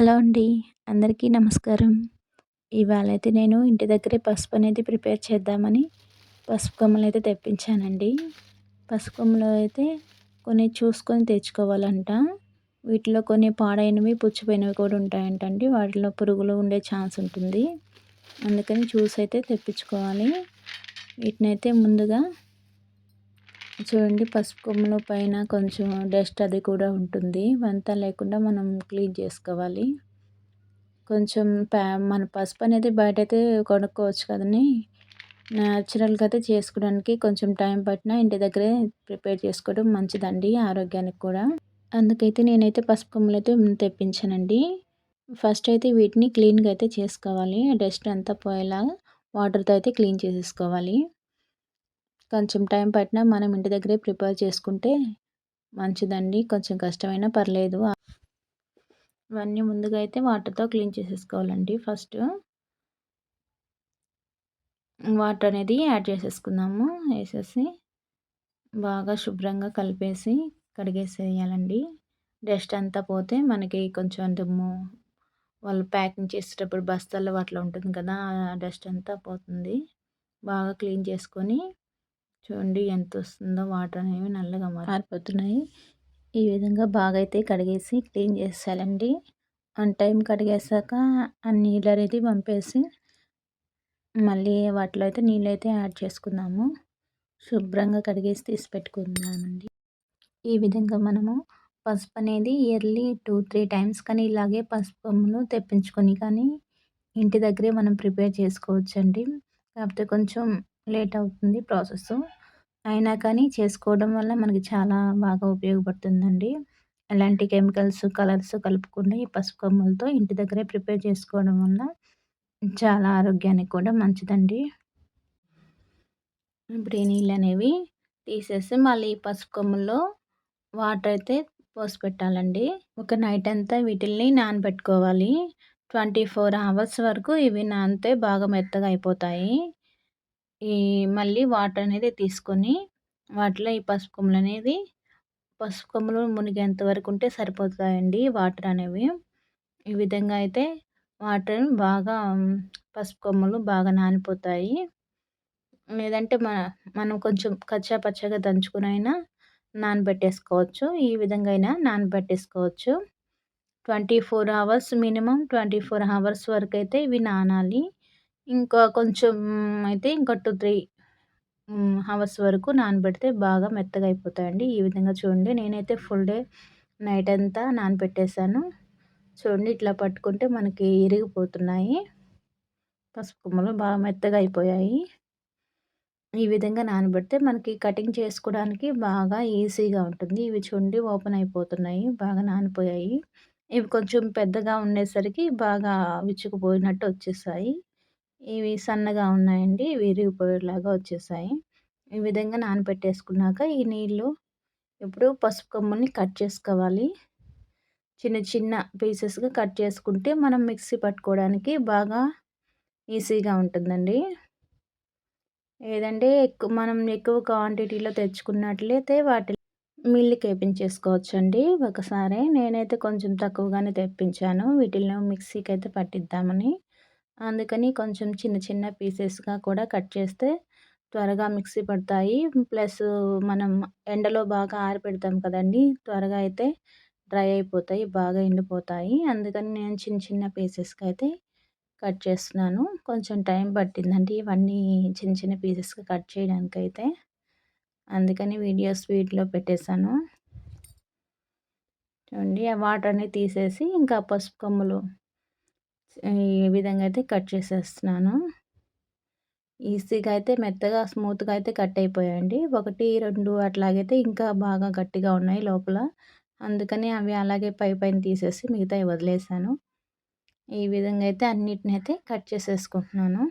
Hello అండి. అందరికీ నమస్కారం. ఇవాళ అయితే నేను ఇంటి దగ్గరే పసుపు అనేది ప్రిపేర్ చేద్దామని పసుపు కొమ్మలు అయితే తెప్పించానండి. పసుపు కొమ్మలు అయితే కొన్ని చూసుకొని తెచ్చుకోవాలంట. వీటిలో కొన్ని పాడైనవి పుచ్చిపోయినవి కూడా ఉంటాయంటండి. వాటిలో పురుగులు ఉండే ఛాన్స్ ఉంటుంది. అందుకని చూసి అయితే తెప్పించుకోవాలి. వీటినైతే ముందుగా చూడండి పసుపు కొమ్ముల పైన కొంచెం డస్ట్ అది కూడా ఉంటుంది. ఇవంతా లేకుండా మనం క్లీన్ చేసుకోవాలి. కొంచెం ప్యా మన పసుపు అనేది బయట అయితే కొనుక్కోవచ్చు కదండి. న్యాచురల్గా అయితే చేసుకోవడానికి కొంచెం టైం పట్టినా ఇంటి దగ్గరే ప్రిపేర్ చేసుకోవడం మంచిదండి ఆరోగ్యానికి కూడా. అందుకైతే నేనైతే పసుపు కొమ్ములు అయితే తెప్పించానండి. ఫస్ట్ అయితే వీటిని క్లీన్గా అయితే చేసుకోవాలి. డస్ట్ అంతా పోయేలా వాటర్తో అయితే క్లీన్ చేసేసుకోవాలి. కొంచెం టైం పట్టినా మనం ఇంటి దగ్గరే ప్రిపేర్ చేసుకుంటే మంచిదండి. కొంచెం కష్టమైనా పర్లేదు. ఇవన్నీ ముందుగా అయితే వాటర్తో క్లీన్ చేసేసుకోవాలండి ఫస్ట్. వాటర్ అనేది యాడ్ చేసేసుకుందాము. వేసేసి బాగా శుభ్రంగా కలిపేసి కడిగేసేయాలండి. డస్ట్ అంతా పోతే మనకి కొంచెం దుమ్ము వాళ్ళు ప్యాకింగ్ చేసేటప్పుడు బస్తాల్లో అట్లా ఉంటుంది కదా డస్ట్ అంతా పోతుంది. బాగా క్లీన్ చేసుకొని చూడండి ఎంత వస్తుందో వాటర్ అనేవి నల్లగా మారిపోతున్నాయి ఈ విధంగా బాగా అయితే కడిగేసి క్లీన్ చేసేయాలండి. వన్ టైం కడిగేసాక ఆ నీళ్ళు అనేది పంపేసి మళ్ళీ వాటిలో అయితే నీళ్ళు అయితే యాడ్ చేసుకుందాము. శుభ్రంగా కడిగేసి తీసి పెట్టుకుందామండి. ఈ విధంగా మనము పసుపు అనేది ఇయర్లీ టూ త్రీ టైమ్స్ కానీ ఇలాగే పసుపు తెప్పించుకొని కానీ ఇంటి దగ్గరే మనం ప్రిపేర్ చేసుకోవచ్చండి. కాకపోతే కొంచెం లేట్ అవుతుంది ప్రాసెస్. అయినా కానీ చేసుకోవడం వల్ల మనకి చాలా బాగా ఉపయోగపడుతుందండి. ఎలాంటి కెమికల్స్ కలర్స్ కలుపుకుండా ఈ పసుపు కొమ్మలతో ఇంటి దగ్గరే ప్రిపేర్ చేసుకోవడం వల్ల చాలా ఆరోగ్యానికి కూడా మంచిదండి. ఇప్పుడు ఈ నీళ్ళు అనేవి తీసేసి మళ్ళీ ఈ పసుపు కొమ్మల్లో వాటర్ అయితే పోసి పెట్టాలండి. ఒక నైట్ అంతా వీటిల్ని నానబెట్టుకోవాలి. ట్వంటీ ఫోర్ అవర్స్ వరకు ఇవి నానితే బాగా మెత్తగా అయిపోతాయి. ఈ మళ్ళీ వాటర్ అనేది తీసుకొని వాటిలో ఈ పసుపు కొమ్ములు అనేది పసుపు కొమ్ములు మునిగేంత వరకు ఉంటే సరిపోతాయండి వాటర్ అనేవి. ఈ విధంగా అయితే వాటర్ బాగా పసుపు కొమ్ములు బాగా నానిపోతాయి. లేదంటే మన మనం కొంచెం కచ్చా పచ్చగా దంచుకునైనా నానబెట్టేసుకోవచ్చు. ఈ విధంగా అయినా నానబెట్టేసుకోవచ్చు. Twenty four hours minimum twenty four hours వరకు అయితే ఇవి నానాలి. ఇంకా కొంచెం అయితే ఇంకా టూ త్రీ అవర్స్ వరకు నానబెడితే బాగా మెత్తగా అయిపోతాయండి. ఈ విధంగా చూడండి. నేనైతే ఫుల్ డే నైట్ అంతా నానబెట్టేసాను చూడండి ఇట్లా పట్టుకుంటే మనకి ఇరిగిపోతున్నాయి. పసుపు కొమ్మలు బాగా మెత్తగా అయిపోయాయి. ఈ విధంగా నానబెడితే మనకి కటింగ్ చేసుకోవడానికి బాగా ఈజీగా ఉంటుంది. ఇవి చూడండి ఓపెన్ అయిపోతున్నాయి. బాగా నానిపోయాయి. ఇవి కొంచెం పెద్దగా ఉండేసరికి బాగా విచ్చుకుపోయినట్టు వచ్చేసాయి. ఇవి సన్నగా ఉన్నాయండి. విరిగిపోయేలాగా వచ్చేసాయి. ఈ విధంగా నానబెట్టేసుకున్నాక ఈ నీళ్ళు ఇప్పుడు పసుపు కొమ్మల్ని కట్ చేసుకోవాలి. చిన్న చిన్న పీసెస్గా కట్ చేసుకుంటే మనం మిక్సీ పట్టుకోవడానికి బాగా ఈజీగా ఉంటుందండి. ఏదంటే ఎక్కువ మనం ఎక్కువ క్వాంటిటీలో తెచ్చుకున్నట్లయితే వాటి మిల్లు కేపించేసుకోవచ్చు అండి ఒకసారి నేనైతే కొంచెం తక్కువగానే తెప్పించాను. వీటిల్లో మిక్సీకి అయితే పట్టిద్దామని. అందుకని కొంచెం చిన్న చిన్న పీసెస్గా కూడా కట్ చేస్తే త్వరగా మిక్సీ పడతాయి. ప్లస్ మనం ఎండలో బాగా ఆరిపెడతాం కదండి త్వరగా అయితే డ్రై అయిపోతాయి బాగా ఎండిపోతాయి. అందుకని నేను చిన్న చిన్న పీసెస్కి అయితే కట్ చేస్తున్నాను. కొంచెం టైం పట్టిందండి ఇవన్నీ చిన్న చిన్న పీసెస్గా కట్ చేయడానికి అయితే అందుకని వీడియో స్వీట్లో పెట్టేశాను. చూడండి ఆ వాటర్ అన్నీ తీసేసి ఇంకా పసుపు కొమ్ములు ఈ విధంగా అయితే కట్ చేసేస్తున్నాను. ఈజీగా అయితే మెత్తగా స్మూత్గా అయితే కట్ అయిపోయాయండి. ఒకటి రెండు అట్లాగైతే ఇంకా బాగా గట్టిగా ఉన్నాయి లోపల. అందుకని అవి అలాగే పై పైన తీసేసి మిగతావి వదిలేసాను. ఈ విధంగా అయితే అన్నిటిని అయితే కట్ చేసేసుకుంటున్నాను.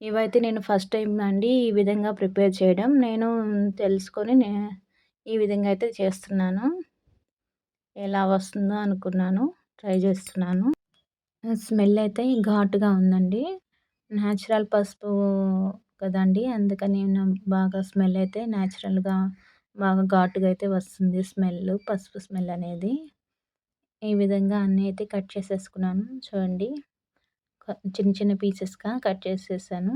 ఇవైతే నేను ఫస్ట్ టైం అండి ఈ విధంగా ప్రిపేర్ చేయడం. నేను తెలుసుకొని నే ఈ విధంగా అయితే చేస్తున్నాను. ఎలా వస్తుందో అనుకున్నాను. ట్రై చేస్తున్నాను. స్మెల్ అయితే ఘాటుగా ఉందండి. న్యాచురల్ పసుపు కదండి అందుకని బాగా స్మెల్ అయితే న్యాచురల్గా బాగా ఘాటుగా అయితే వస్తుంది స్మెల్ పసుపు స్మెల్ అనేది. ఈ విధంగా అన్నీ అయితే కట్ చేసేసుకున్నాను చూడండి. చిన్న చిన్న పీసెస్గా కట్ చేసేసాను.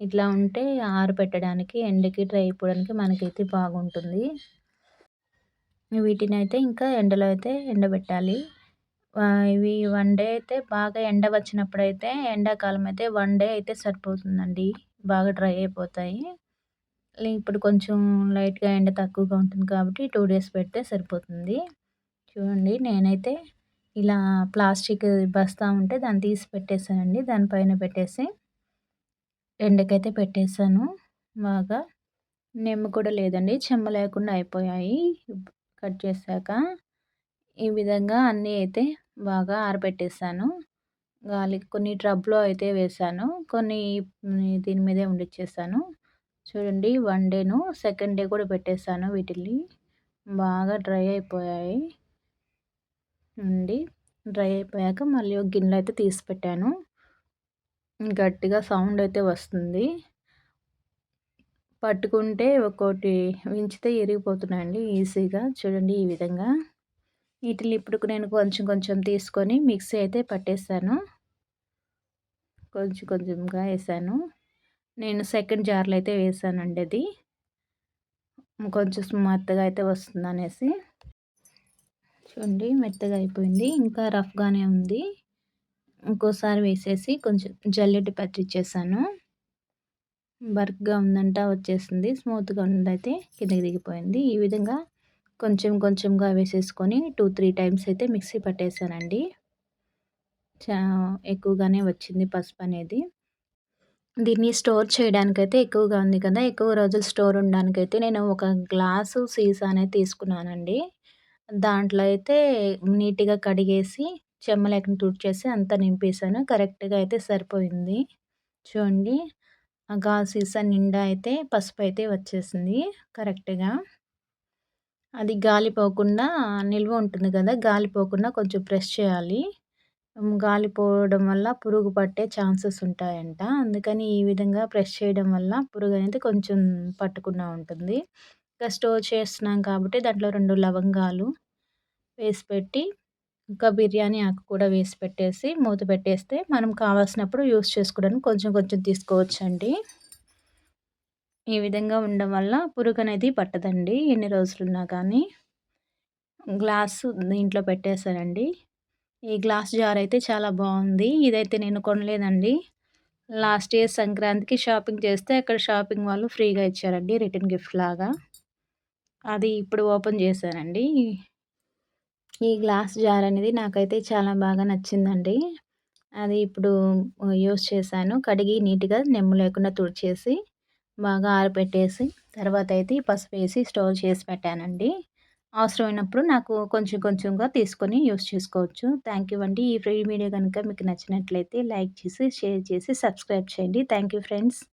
ఇట్లా ఉంటే ఆరబెట్టడానికి ఎండకి డ్రై అయిపోవడానికి మనకైతే బాగుంటుంది. వీటిని అయితే ఇంకా ఎండలో అయితే ఎండబెట్టాలి. ఇవి వన్ డే అయితే బాగా ఎండ వచ్చినప్పుడు అయితే ఎండాకాలం అయితే వన్ డే అయితే సరిపోతుందండి. బాగా డ్రై అయిపోతాయి. ఇప్పుడు కొంచెం లైట్గా ఎండ తక్కువగా ఉంటుంది కాబట్టి టూ డేస్ పెడితే సరిపోతుంది. చూడండి నేనైతే ఇలా ప్లాస్టిక్ బస్తా ఉంటే దాన్ని తీసి పెట్టేశానండి. దానిపైన పెట్టేసి ఎండకైతే పెట్టేశాను. బాగా నిమ్మ కూడా లేదండి. చెమ్మ లేకుండా అయిపోయాయి. కట్ చేశాక ఈ విధంగా అన్నీ అయితే బాగా ఆరబెట్టేసాను. గాలి కొన్ని ట్రబ్లో అయితే వేసాను. కొన్ని దీని మీదే ఉండిచ్చేసాను. చూడండి వన్ డేను సెకండ్ డే కూడా పెట్టేశాను వీటిని బాగా డ్రై అయిపోయాయి. అండి డ్రై అయిపోయాక మళ్ళీ ఒక గిన్నెలో అయితే తీసి పెట్టాను. గట్టిగా సౌండ్ అయితే వస్తుంది. పట్టుకుంటే ఒక్కోటి వించితే ఇరిగిపోతున్నాయండి ఈజీగా. చూడండి ఈ విధంగా. వీటిని ఇప్పుడు నేను కొంచెం కొంచెం తీసుకొని మిక్సీ అయితే పట్టేసాను. కొంచెం కొంచెంగా వేసాను. నేను సెకండ్ జార్లో అయితే వేసానండి అది. కొంచెం మెత్తగా అయితే వస్తుంది అనేసి. చూడండి మెత్తగా అయిపోయింది. ఇంకా రఫ్గానే ఉంది. ఇంకోసారి వేసేసి కొంచెం జల్లెటి పట్టిచ్చేసాను. బర్క్గా ఉందంట వచ్చేసింది. స్మూత్గా ఉందైతే కిందకి దిగిపోయింది. ఈ విధంగా కొంచెం కొంచెంగా వేసేసుకొని టూ త్రీ టైమ్స్ అయితే మిక్సీ పట్టేశానండి చా ఎక్కువగానే వచ్చింది పసుపు అనేది. దీన్ని స్టోర్ చేయడానికైతే ఎక్కువగా ఉంది కదా ఎక్కువ రోజులు స్టోర్ ఉండడానికైతే నేను ఒక గ్లాసు సీసా అనేది తీసుకున్నానండి. దాంట్లో అయితే నీట్గా కడిగేసి చెమ్మ లేకుండా తుడిచేసి అంతా నింపేసాను కరెక్ట్గా అయితే సరిపోయింది. చూడండి ఆ గాజు సీసా నిండా అయితే పసుపు అయితే వచ్చేసింది కరెక్ట్గా. అది గాలి పోకుండా నిల్వ ఉంటుంది కదా గాలి పోకుండా కొంచెం ప్రెస్ చేయాలి. గాలి పోవడం వల్ల పురుగు పట్టే ఛాన్సెస్ ఉంటాయంట. అందుకని ఈ విధంగా ప్రెస్ చేయడం వల్ల పురుగు అనేది కొంచెం పట్టకుండా ఉంటుంది. ఇంకా స్టోర్ చేస్తున్నాం కాబట్టి దాంట్లో రెండు లవంగాలు వేసి పెట్టి ఇంకా బిర్యానీ ఆకు కూడా వేసి పెట్టేసి మూత పెట్టేస్తే మనం కావాల్సినప్పుడు యూస్ చేసుకోవడానికి కొంచెం కొంచెం తీసుకోవచ్చండి. ఈ విధంగా ఉండడం వల్ల పురుగు అనేది పట్టదండి ఎన్ని రోజులున్నా కానీ గ్లాస్ దీంట్లో పెట్టేశానండి. ఈ గ్లాస్ జార్ అయితే చాలా బాగుంది ఇదైతే నేను కొనలేదండి. లాస్ట్ ఇయర్ సంక్రాంతికి షాపింగ్ చేస్తే అక్కడ షాపింగ్ వాళ్ళు ఫ్రీగా ఇచ్చారండి రిటర్న్ గిఫ్ట్ లాగా. అది ఇప్పుడు ఓపెన్ చేశానండి. ఈ గ్లాస్ జార్ అనేది నాకైతే చాలా బాగా నచ్చిందండి. అది ఇప్పుడు యూస్ చేశాను. కడిగి నీట్గా నెమ్ము లేకుండా తుడిచేసి బాగా ఆరబెట్టేసి తర్వాత అయితే పసుపు వేసి స్టోర్ చేసి పెట్టానండి. అవసరమైనప్పుడు నాకు కొంచెం కొంచెంగా తీసుకొని యూస్ చేసుకోవచ్చు. థ్యాంక్ యూ అండి. ఈ ఫ్రీ వీడియో కనుక మీకు నచ్చినట్లయితే లైక్ చేసి షేర్ చేసి సబ్స్క్రైబ్ చేయండి. Thank you friends.